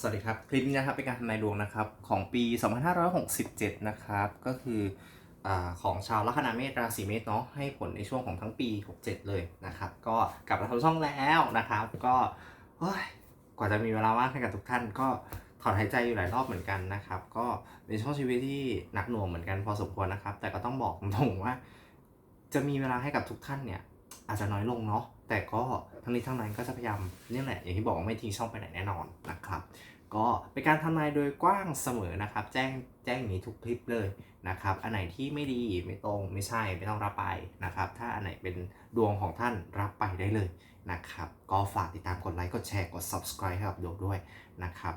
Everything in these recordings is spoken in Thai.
สวัสดีครับ คลิปนี้นะครับเป็นการทำนายดวงนะครับของปี 2567 นะครับก็คืออของชาวลัคนาเมษราศีเมษเนาะให้ผลในช่วงของทั้งปี 67 เลยนะครับก็กลับมาทำช่องแล้วนะครับก็เฮ้ยกว่าจะมีเวลาว่างให้กับทุกท่านก็ถอนหายใจอยู่หลายรอบเหมือนกันนะครับก็เป็นช่วงชีวิตที่หนักหน่วงเหมือนกันพอสมควรนะครับ แต่ก็ต้องบอกตรงๆว่า จะมีเวลาให้กับทุกท่านเนี่ย อาจจะน้อยลงเนาะแต่ก็ทั้งนี้ทั้งนั้นก็จะพยายามนี่แหละอย่างที่บอกว่าไม่ทิ้งช่องไปไหนแน่นอนนะครับ ก็เป็นการทำนายโดยกว้างเสมอนะครับ แจ้งแจ้งอย่างนี้ทุกคลิปเลยนะครับ อันไหนที่ไม่ดีไม่ตรงไม่ใช่ไม่ต้องรับไปนะครับ ถ้าอันไหนเป็นดวงของท่านรับไปได้เลยนะครับ ก็ฝากติดตามกดไลค์กดแชร์กด subscribe ให้กับโดด้วยนะครับ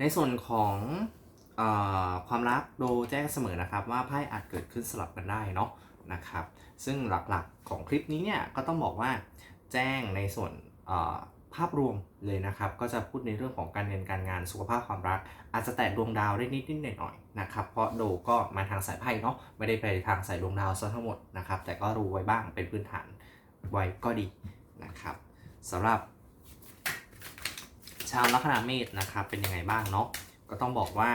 ในส่วนของ ความรักโดแจ้งเสมอนะครับว่าไพ่อาจเกิดขึ้นสลับกันได้เนาะนะครับซึ่งหลักๆของคลิปนี้เนี่ยก็ต้องบอกว่าแจ้งในส่วนภาพรวมเลยนะครับ ก็จะพูดในเรื่องของการเงินการงานสุขภาพความรัก อาจจะแตะดวงดาวได้นิดนิดหน่อยหน่อยนะครับเพราะโดก็มาทางสายไพ่เนาะไม่ได้ไปทางสายดวงดาวซะทั้งหมดนะครับแต่ก็รู้ไว้บ้างเป็นพื้นฐานไว้ก็ดีนะครับสำหรับ ชาวลัคนาเมษนะครับเป็นยังไงบ้างเนาะก็ต้องบอกว่า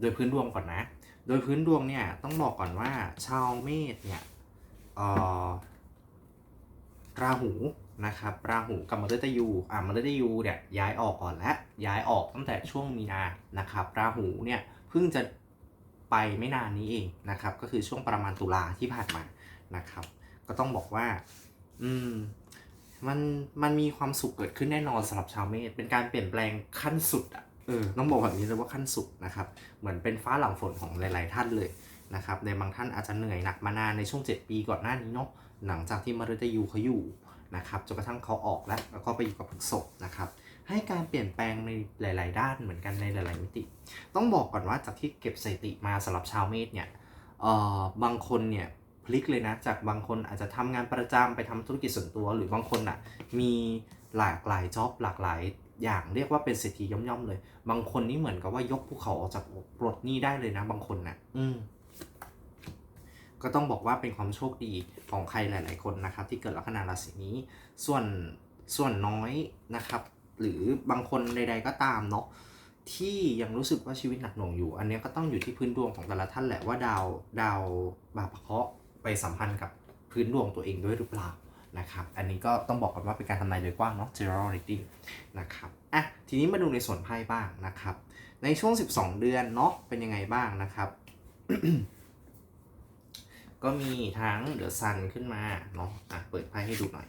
โดยพื้นดวงก่อนนะ โดยพื้นดวงเนี่ยต้องบอกก่อนว่าชาวเมษเนี่ยราหูนะครับราหูกับมฤตยูอ่ามฤตยูเนี่ยย้ายออกก่อนแล้วย้ายออกตั้งแต่ช่วงมีนานะครับราหูเนี่ยเพิ่งจะไปไม่นานนี้เองนะครับ ก็คือช่วงประมาณตุลาที่ผ่านมานะครับ ก็ต้องบอกว่า อืมมันมันมีความสุขเกิดขึ้นแน่นอนสำหรับชาวเมษเป็นการเปลี่ยนแปลงขั้นสุดอะ เออต้องบอกแบบนี้เลยว่าขั้นสุดนะครับ เหมือนเป็นฟ้าหลังฝนของหลาย ๆ ท่านเลยนะครับ ในบางท่านอาจจะเหนื่อยหนักมานานในช่วง 7 ปีก่อนหน้านี้เนาะ หลังจากที่มฤตยูเขาอยู่นะครับจนกระทั่งเขาออกแล้ว แล้วก็ไปอยู่กับพฤษภนะครับ ให้การเปลี่ยนแปลงในหลาย ๆ ด้านเหมือนกันในหลาย ๆ มิติ ต้องบอกก่อนว่าจากที่เก็บสถิติมาสำหรับชาวเมษเนี่ยเอ่อบางคนเนี่ยพลิกเลยนะ จากบางคนอาจจะทำงานประจำไปทำธุรกิจส่วนตัว หรือบางคนอะมีหลากหลายจ็อบหลากหลาย อย่างเรียกว่าเป็นเศรษฐีย่อมๆเลย บางคนนี่เหมือนกับว่ายกภูเขาออกจากอกปลดหนี้ได้เลยนะ บางคนนะ่ะ อืมก็ต้องบอกว่าเป็นความโชคดีของใครหลาย ๆ คนนะครับ ที่เกิดลัคนาราศีนี้ ส่วนส่วนน้อยนะครับ หรือบางคนใด ๆ ก็ตามเนาะที่ยังรู้สึกว่าชีวิตหนักหน่วงอยู่ อันเนี้ยก็ต้องอยู่ที่พื้นดวงของแต่ละท่านแหละว่าดาวดาวบาปเคราะห์ไปสัมพันธ์กับพื้นดวงตัวเองด้วยหรือเปล่า นะครับ อันนี้ก็ต้องบอกก่อนว่าเป็นการทำนายโดยกว้างเนาะ general reading นะครับ อะ ทีนี้มาดูในส่วนไพ่บ้างนะครับ ในช่วง 12 เดือนเนาะ เป็นยังไงบ้างนะครับ ก็มีทั้ง The Sun ขึ้นมาเนาะ อะ เปิดไพ่ให้ดูหน่อย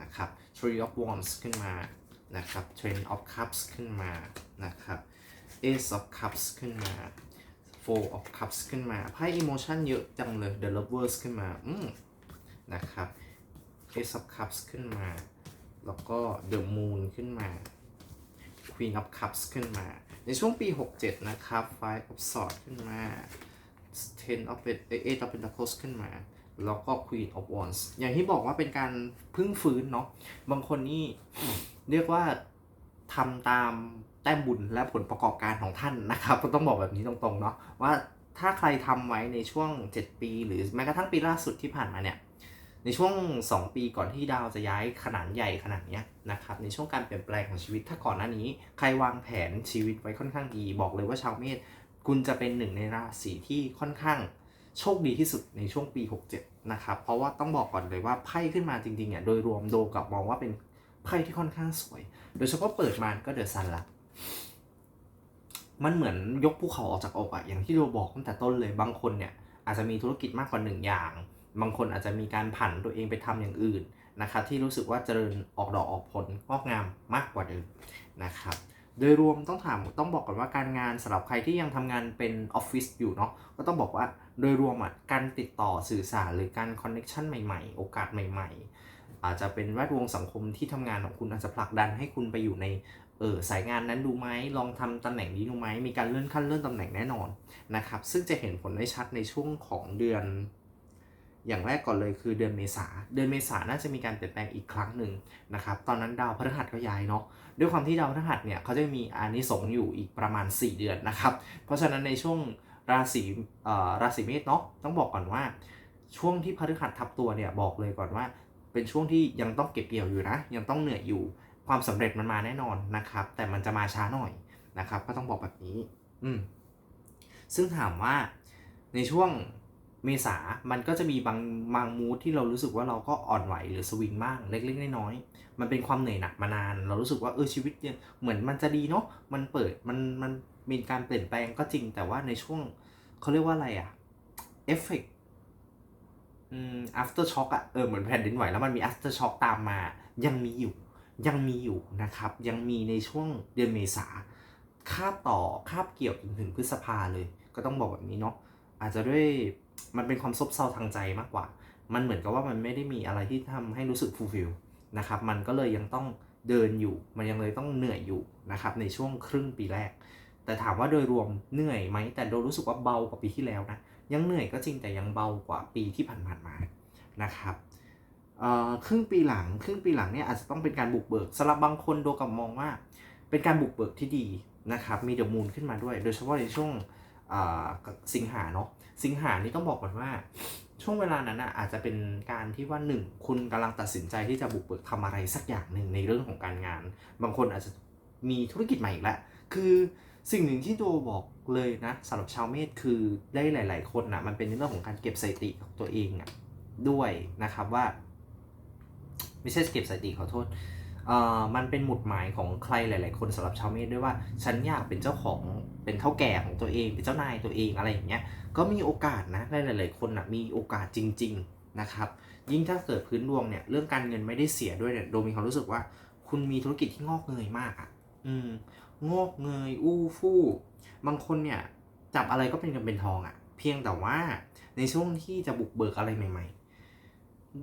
นะครับ Three of Wands ขึ้นมา นะครับ Ten of Cups ขึ้นมา นะครับ Ace of Cups ขึ้นมา Four of Cups ขึ้นมา ไพ่ Emotion เยอะจังเลย The Lovers ขึ้นมา อืมนะครับ Ace of Cups ขึ้นมา แล้วก็ The Moon ขึ้นมา Queen of Cups ขึ้นมา ในช่วงปี 67 นะครับ Five of Swords ขึ้นมา Ten of Eight of Pentacles ขึ้นมา แล้วก็ Queen of Wands อย่างที่บอกว่าเป็นการพึ่งฟื้นเนาะ บางคนนี่เรียกว่าทำตามแต้มบุญและผลประกอบการของท่านนะครับก็ต้องบอกแบบนี้ตรงๆเนาะว่าถ้าใครทำไว้ในช่วง 7 ปี หรือแม้กระทั่งปีล่าสุดที่ผ่านมาเนี่ย ในช่วง 2 ปีก่อนที่ดาวจะย้ายขนาดใหญ่ขนาดเนี้ยนะครับในช่วงการเปลี่ยนแปลงของชีวิต ถ้าก่อนหน้านี้ใครวางแผนชีวิตไว้ค่อนข้างดี บอกเลยว่าชาวเมษคุณจะเป็นหนึ่งในราศีที่ค่อนข้างโชคดีที่สุดในช่วงปี 67 นะครับเพราะว่าต้องบอกก่อนเลยว่าไพ่ขึ้นมาจริงๆเนี่ยโดยรวมโดกับมองว่าเป็นไพ่ที่ค่อนข้างสวย โดยเฉพาะเปิดมาก็เดอะซันละมันเหมือนยกภูเขาออกจากอกอะอย่างที่เราบอกตั้งแต่ต้นเลยบางคนเนี่ยอาจจะมีธุรกิจมากกว่าหนึ่งอย่าง บางคนอาจจะมีการผันตัวเองไปทำอย่างอื่นนะครับที่รู้สึกว่าเจริญออกดอกออกผลงอกงามมากกว่าเดิมนะครับโดยรวมต้องถามต้องบอกก่อนว่าการงานสำหรับใครที่ยังทำงานเป็นออฟฟิศอยู่เนาะก็ต้องบอกว่าโดยรวมอะการติดต่อสื่อสารหรือการคอนเน็ชันใหม่ๆ โอกาสใหม่ ๆ อาจจะเป็นแวดวงสังคมที่ทำงานของคุณอาจจะผลักดันให้คุณไปอยู่ในเออสายงานนั้นดูไหมลองทำตำแหน่งนี้ดูไหมมีการเลื่อนขั้นเลื่อนตำแหน่งแน่นอนนะครับซึ่งจะเห็นผลได้ชัดในช่วงของเดือน อย่างแรกก่อนเลยคือเดือนเมษา เดือนเมษาน่าจะมีการเปลี่ยนแปลงอีกครั้งหนึ่งนะครับ ตอนนั้นดาวพฤหัสก็ย้ายเนาะ ด้วยความที่ดาวพฤหัสเนี่ยเขาจะมีอานิสงส์อยู่อีกประมาณ 4 เดือนนะครับ เพราะฉะนั้นในช่วงราศีเอ่อราศีเมษเนาะ ต้องบอกก่อนว่า ช่วงที่พฤหัสทับตัวเนี่ยบอกเลยก่อนว่า เป็นช่วงที่ยังต้องเก็บเกี่ยวอยู่นะ ยังต้องเหนื่อยอยู่ ความสำเร็จมันมาแน่นอนนะครับ แต่มันจะมาช้าหน่อยนะครับ ก็ต้องบอกแบบนี้ อืมซึ่งถามว่าในช่วง เมษามันก็จะมีบางบางมูทที่เรารู้สึกว่าเราก็อ่อนไหวหรือสวิงบ้างเล็กๆน้อยๆมันเป็นความเหนื่อยหนักมานาน เรารู้สึกว่าเออชีวิตเนี่ยเหมือนมันจะดีเนาะมันเปิดมันมันมีการเปลี่ยนแปลงก็จริงแต่ว่าในช่วงเขาเรียกว่าอะไรอะเอฟเฟกอืม after shock อะเออเหมือนแผ่นดินไหวแล้วมันมี after shock ตามมา ยังมีอยู่ ยังมีอยู่นะครับ ยังมีในช่วงเดือนเมษาคาบต่อคาบเกี่ยวจนถึงพฤษภาเลย ก็ต้องบอกแบบนี้เนาะอาจจะด้วย มันเป็นความซบเซาทางใจมากกว่า มันเหมือนกับว่ามันไม่ได้มีอะไรที่ทำให้รู้สึกฟูลฟิลนะครับ มันก็เลยยังต้องเดินอยู่ มันยังเลยต้องเหนื่อยอยู่นะครับในช่วงครึ่งปีแรก แต่ถามว่าโดยรวมเหนื่อยไหม แต่โดยรู้สึกว่าเบากว่าปีที่แล้วนะ ยังเหนื่อยก็จริงแต่ยังเบากว่าปีที่ผ่านๆมา นะครับครึ่งปีหลังครึ่งปีหลังเนี่ยอาจจะต้องเป็นการบุกเบิกสำหรับบางคนโดกับมองว่า เป็นการบุกเบิกที่ดีนะครับ มีเดอะมูนขึ้นมาด้วย โดยเฉพาะในช่วงสิงหาเนาะ สิงหานี่ต้องบอกก่อนว่า ช่วงเวลานั้นอะอาจจะเป็นการที่ว่าหนึ่งคุณกำลังตัดสินใจที่จะบุกเบิกทำอะไรสักอย่างหนึ่งในเรื่องของการงาน บางคนอาจจะมีธุรกิจใหม่อีกแล้วคือสิ่งหนึ่งที่โดบอกเลยนะสำหรับชาวเมษคือได้หลาย ๆ คนนะมันเป็นเรื่องของการเก็บสถิติของตัวเองอะด้วยนะครับว่า ไม่ใช่เก็บสถิติขอโทษ มันเป็นหมุดหมายของใครหลาย ๆ คนสำหรับชาวเมษด้วยว่า ฉันอยากเป็นเจ้าของเป็นเท่าแก่ของตัวเองเป็นเจ้านายตัวเองอะไรอย่างเงี้ยก็มีโอกาสนะหลาย ๆ คนนะมีโอกาสจริง ๆ นะครับยิ่งถ้าเกิดพื้นดวงเนี่ยเรื่องการเงินไม่ได้เสียด้วยเนี่ยโดมีความรู้สึกว่า คุณมีธุรกิจที่งอกเงยมากอะอืมงอกเงยอู้ฟู่บางคนเนี่ยจับอะไรก็เป็นเงินเป็นทองอะ่ะ เพียงแต่ว่าในช่วงที่จะบุกเบิกอะไรใหม่ ๆ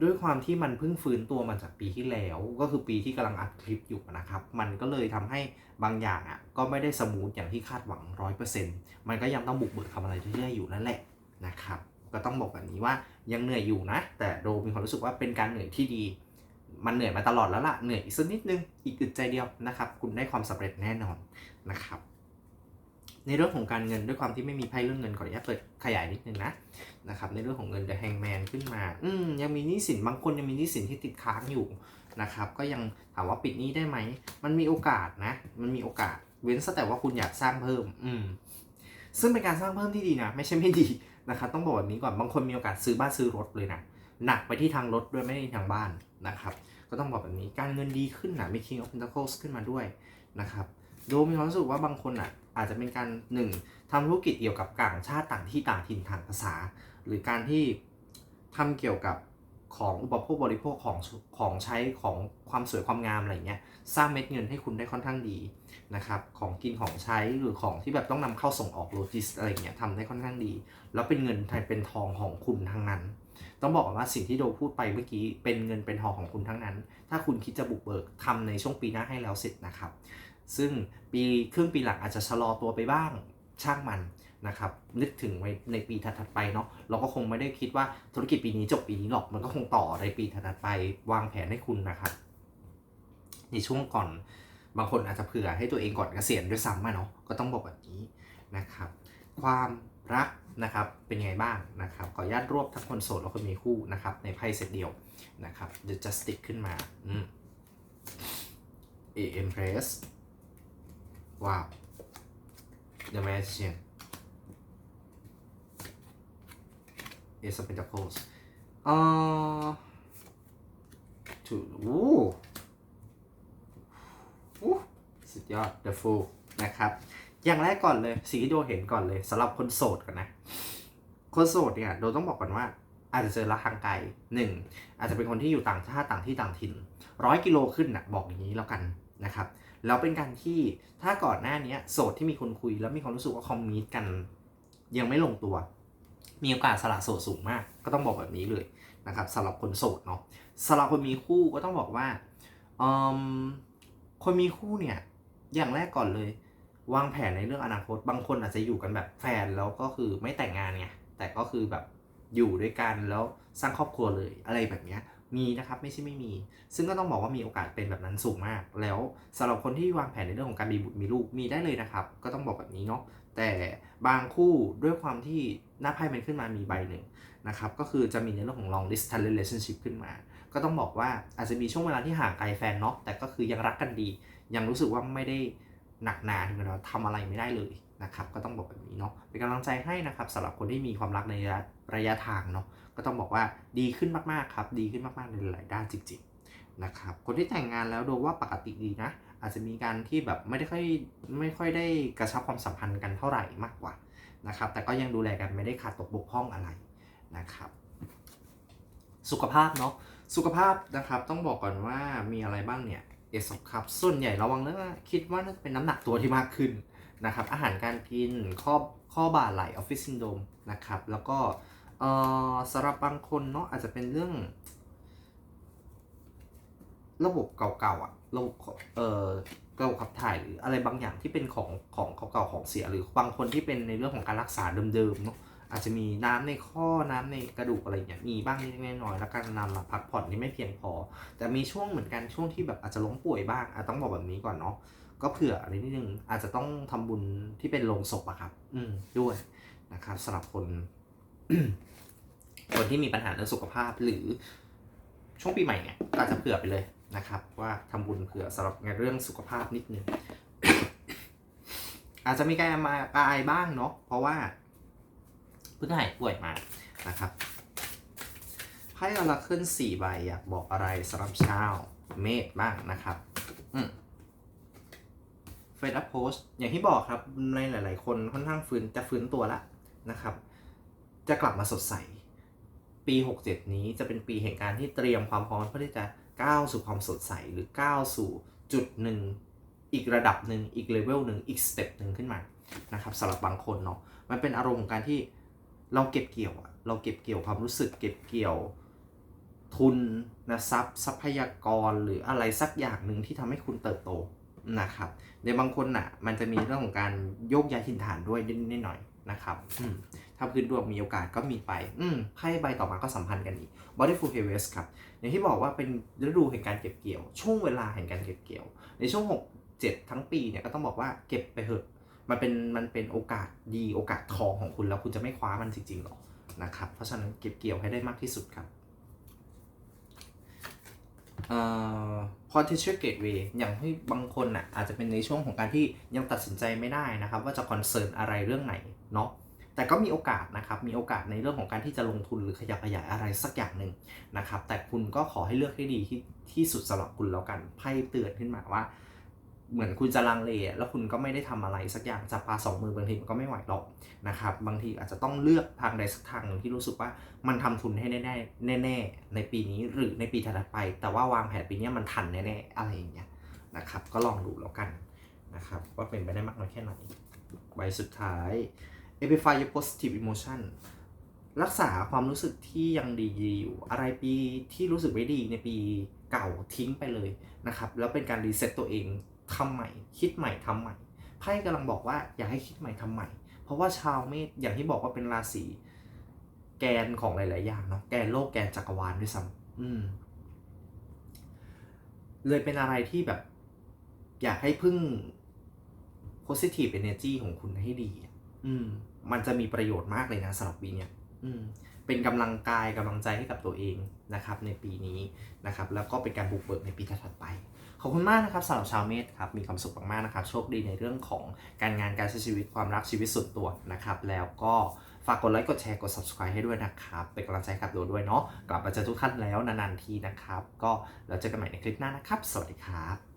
ด้วยความที่มันเพิ่งฟื้นตัวมาจากปีที่แล้ว ก็คือปีที่กำลังอัดคลิปอยู่นะครับ มันก็เลยทำให้บางอย่างอะก็ไม่ได้สมูทอย่างที่คาดหวังร้อยเปอร์เซ็นต์มันก็ยังต้องบุกเบิกทำอะไรเรื่อยๆอยู่นั่นแหละนะครับ ก็ต้องบอกแบบนี้ว่ายังเหนื่อยอยู่นะ แต่โดมีความรู้สึกว่าเป็นการเหนื่อยที่ดี มันเหนื่อยมาตลอดแล้วล่ะเหนื่อยอีกสักนิดนึงอีกอึดใจเดียวนะครับ คุณได้ความสำเร็จแน่นอนนะครับ ในเรื่องของการเงินด้วยความที่ไม่มีไพ่เรื่องเงินขออนุญาตเปิดขยายนิดนึงนะนะครับในเรื่องของเงิน The Hangman ขึ้นมาอืมยังมีหนี้สินบางคนยังมีหนี้สินที่ติดค้างอยู่นะครับก็ยังถามว่าปิดหนี้ได้ไหม มันมีโอกาสนะ มันมีโอกาสเว้นแต่ว่าคุณอยากสร้างเพิ่มอืมซึ่งเป็นการสร้างเพิ่มที่ดีนะ ไม่ใช่ไม่ดีนะครับต้องบอกแบบนี้ก่อนบางคนมีโอกาสซื้อบ้านซื้อรถเลยนะหนักไปที่ทางรถด้วยไม่ได้ทางบ้านนะครับก็ต้องบอกแบบนี้การเงินดีขึ้นนะมี King of Pentacles ขึ้นมาด้วยนะครับโดมีความรู้สึกว่าบางคนอะ อาจจะเป็นการหนึ่งทำธุรกิจเกี่ยวกับต่างชาติต่างที่ต่างถิ่นต่างภาษา หรือการที่ทำเกี่ยวกับของอุปโภคบริโภคของของใช้ของความสวยความงามอะไรเงี้ยสร้างเม็ดเงินให้คุณได้ค่อนข้างดีนะครับของกินของใช้หรือของที่แบบต้องนำเข้าส่งออกโลจิสอะไรเงี้ยทำได้ค่อนข้างดี แล้วเป็นเงินไทยเป็นทองของคุณทั้งนั้น ต้องบอกว่าสิ่งที่โดพูดไปเมื่อกี้เป็นเงินเป็นทองของคุณทั้งนั้น ถ้าคุณคิดจะบุกเบิกทำในช่วงปีหน้าให้แล้วเสร็จนะครับ ซึ่งปีครึ่งปีหลังอาจจะชะลอตัวไปบ้างช่างมันนะครับนึกถึงไว้ในปีถัดไปเนาะเราก็คงไม่ได้คิดว่าธุรกิจปีนี้จบปีนี้หรอกมันก็คงต่อในปีถัดไปวางแผนให้คุณนะครับในช่วงก่อนบางคนอาจจะเผื่อให้ตัวเองก่อนเกษียณด้วยซ้ำมเนาะก็ต้องบอกแบบนี้นะครับ ความรักนะครับเป็นยังไงบ้างนะครับขออนุญาตรวบทั้งคนโสดและคนมีคู่นะครับในไพ่เซตเดียวนะครับ The Justice ขึ้นมาอืม A Empress ว้าว The Magician Ace of Pentacles อ่อถูโอ้โอ้สุดยอด The Fool นะครับ อย่างแรกก่อนเลยสิ่งที่โดเห็นก่อนเลยสำหรับคนโสดก่อนนะ คนโสดเนี่ยโดต้องบอกก่อนว่าอาจจะเจอรักทางไกลหนึ่งอาจจะเป็นคนที่อยู่ต่างชาติต่างที่ต่างถิ่นร้อยกิโลขึ้นนะบอกอย่างนี้แล้วกัน นะครับแล้วเป็นการที่ถ้าก่อนหน้านี้โสดที่มีคนคุยแล้วมีความรู้สึกว่าคอมมิตกัน ยังไม่ลงตัว มีโอกาสสละโสดสูงมาก ก็ต้องบอกแบบนี้เลยนะครับสำหรับคนโสดเนาะสำหรับคนมีคู่ก็ต้องบอกว่าคนมีคู่เนี่ยอย่างแรกก่อนเลย วางแผนในเรื่องอนาคต บางคนอาจจะอยู่กันแบบแฟนแล้วก็คือไม่แต่งงานไงแต่ก็คือแบบอยู่ด้วยกันแล้วสร้างครอบครัวเลยอะไรแบบนี้ มีนะครับไม่ใช่ไม่มี ซึ่งก็ต้องบอกว่ามีโอกาสเป็นแบบนั้นสูงมาก แล้วสำหรับคนที่วางแผนในเรื่องของการมีบุตรมีลูกมีได้เลยนะครับ ก็ต้องบอกแบบนี้เนาะแต่บางคู่ด้วยความที่หน้าไพ่มันขึ้นมามีใบหนึ่งนะครับก็คือจะมีในเรื่องของ long distance relationship ขึ้นมา ก็ต้องบอกว่าอาจจะมีช่วงเวลาที่ห่างไกลแฟนเนาะแต่ก็คือยังรักกันดี ยังรู้สึกว่าไม่ได้หนักหนาถึงขนาดทำอะไรไม่ได้เลยนะครับก็ต้องบอก เนาะเป็นกำลังใจให้นะครับสำหรับคนที่มีความรักในระยะระยะทางเนาะก็ต้องบอกว่าดีขึ้นมากๆครับ ดีขึ้นมากๆในหลายด้านจริงๆนะครับคนที่แต่งงานแล้วดูว่าปกติดีนะ อาจจะมีการที่แบบไม่ได้ค่อยไม่ค่อยได้กระชับความสัมพันธ์กันเท่าไหร่มากกว่านะครับแต่ก็ยังดูแลกันไม่ได้ขาดตกบกพร่องอะไรนะครับ สุขภาพเนาะสุขภาพนะครับต้องบอกก่อนว่ามีอะไรบ้างเนี่ยเอสครับส่วนใหญ่ระวังเรื่องคิดว่าน่าจะเป็นน้ำหนักตัวที่มากขึ้น นะครับอาหารการกินข้อข้อบ่าไหลออฟฟิศซินโดมนะครับแล้วก็เอ่อสำหรับบางคนเนาะอาจจะเป็นเรื่อง ระบบเก่าๆอะระบบเอ่อระบบขับถ่ายหรืออะไรบางอย่างที่เป็นของของเก่าๆของเสียหรือบางคนที่เป็นในเรื่องของการรักษาเดิมๆเนาะอาจจะมีน้ำในข้อน้ำในกระดูกอะไรอย่างเงี้ยมีบ้างนิดๆน้อยแล้วการนอนหลับพักผ่อนที่ไม่เพียงพอ แต่มีช่วงเหมือนกันช่วงที่แบบอาจจะล้มป่วยบ้างอาจต้องบอกแบบนี้ก่อนเนาะ ก็เผื่ออะไรนิดนึงอาจจะต้องทำบุญที่เป็นโลงศพอะครับ อืมด้วยนะครับสำหรับคนคนที่มีปัญหาเรื่องสุขภาพหรือช่วงปีใหม่เนี่ยก็อาจจะเผื่อไปเลยนะครับ ว่าทำบุญเผื่อสำหรับในเรื่องสุขภาพนิดนึงอาจจะมีการมากายบ้างเนาะเพราะว่าเพิ่งหายป่วยมานะครับไพ่อราขึ้นสี่ใบอยากบอกอะไรสำหรับชาวเมษบ้างนะครับ อืม เฟดอัพโพสอย่างที่บอกครับในหลาย ๆ คนค่อนข้างฟื้นจะฟื้นตัวละนะครับ จะกลับมาสดใส ปี 67 นี้จะเป็นปีแห่งการที่เตรียมความพร้อมเพื่อที่จะก้าวสู่ความสดใสหรือก้าวสู่จุดหนึ่งอีกระดับหนึ่งอีกเลเวลหนึ่งอีกสเต็ปหนึ่งขึ้นมานะครับสำหรับบางคนเนาะมันเป็นอารมณ์ของการที่เราเก็บเกี่ยวอะเราเก็บเกี่ยวความรู้สึกเก็บเกี่ยวทุนนะทรัพย์ทรัพยากรหรืออะไรสักอย่างหนึ่งที่ทำให้คุณเติบโต นะครับในบางคนน่ะ มันจะมีเรื่องของการโยกย้ายถิ่นฐานด้วยนิดหน่อยนะครับถ้าพื้นดวงมีโอกาสก็มีไป อืมไพ่ใบต่อมาก็สัมพันธ์กันอีก Bodyful Harvest ครับ อย่างที่บอกว่าเป็นฤดูแห่งการเก็บเกี่ยว ช่วงเวลาแห่งการเก็บเกี่ยว ในช่วง 6 7 ทั้งปีเนี่ยก็ต้องบอกว่าเก็บไปเถอะ มันเป็นมันเป็นโอกาสดีโอกาสทองของคุณแล้วคุณจะไม่คว้ามันจริงๆหรอกนะครับ เพราะฉะนั้นเก็บเกี่ยวให้ได้มากที่สุดครับ พอ่อ potential gateway อย่างที่บางคนน่ะอาจจะเป็นในช่วงของการที่ยังตัดสินใจไม่ได้นะครับ ว่าจะคอนเซิร์นอะไรเรื่องไหนเนาะแต่ก็มีโอกาสนะครับ มีโอกาสในเรื่องของการที่จะลงทุนหรือขยับขยายอะไรสักอย่างหนึ่งนะครับ แต่คุณก็ขอให้เลือกให้ดีที่ที่สุดสำหรับคุณแล้วกันไพ่เตือนขึ้นมาว่า เหมือนคุณจะลังเลอะแล้วคุณก็ไม่ได้ทำอะไรสักอย่างจับปลาสองมือบางทีมันก็ไม่ไหวหรอกนะครับบางทีอาจจะต้องเลือกทางใดสักทางหนึ่งที่รู้สึกว่ามันทำทุนให้แน่ๆแน่ๆในปีนี้หรือในปีถัดไป แต่ว่าวางแผนปีนี้มันทันแน่ๆอะไรอย่างเงี้ยนะครับ ก็ลองดูแล้วกันนะครับว่าเป็นไปได้มากน้อยแค่ไหนใบสุดท้าย amplify your positive emotion รักษาความรู้สึกที่ยังดีอยู่ อะไรปีที่รู้สึกไม่ดีในปีเก่าทิ้งไปเลยนะครับ แล้วเป็นการรีเซ็ตตัวเอง ทำใหม่ คิดใหม่ทำใหม่ไพ่กำลังบอกว่าอยากให้คิดใหม่ทำใหม่ เพราะว่าชาวเมษอย่างที่บอกว่าเป็นราศีแกนของหลาย ๆ อย่างเนาะแกนโลกแกนจักรวาลด้วยซ้ำอืม เลยเป็นอะไรที่แบบ อยากให้พึ่ง positive energy ของคุณให้ดี อืม มันจะมีประโยชน์มากเลยนะสำหรับปีเนี้ยอืม เป็นกำลังกายกำลังใจให้กับตัวเองนะครับ ในปีนี้นะครับ แล้วก็เป็นการบุกเบิกในปีถัดไป ขอบคุณมากนะครับสำหรับชาวเมษครับมีความสุขมากๆนะครับโชคดีในเรื่องของการงานการใช้ชีวิตความรักชีวิตส่วนตัวนะครับ แล้วก็ฝากกดไลค์กดแชร์กด subscribe ให้ด้วยนะครับเป็นกำลังใจกับโดด้วยเนาะกลับมาเจอทุกท่านแล้วนานๆทีนะครับ ก็เราเจอกันใหม่ในคลิปหน้านะครับ สวัสดีครับ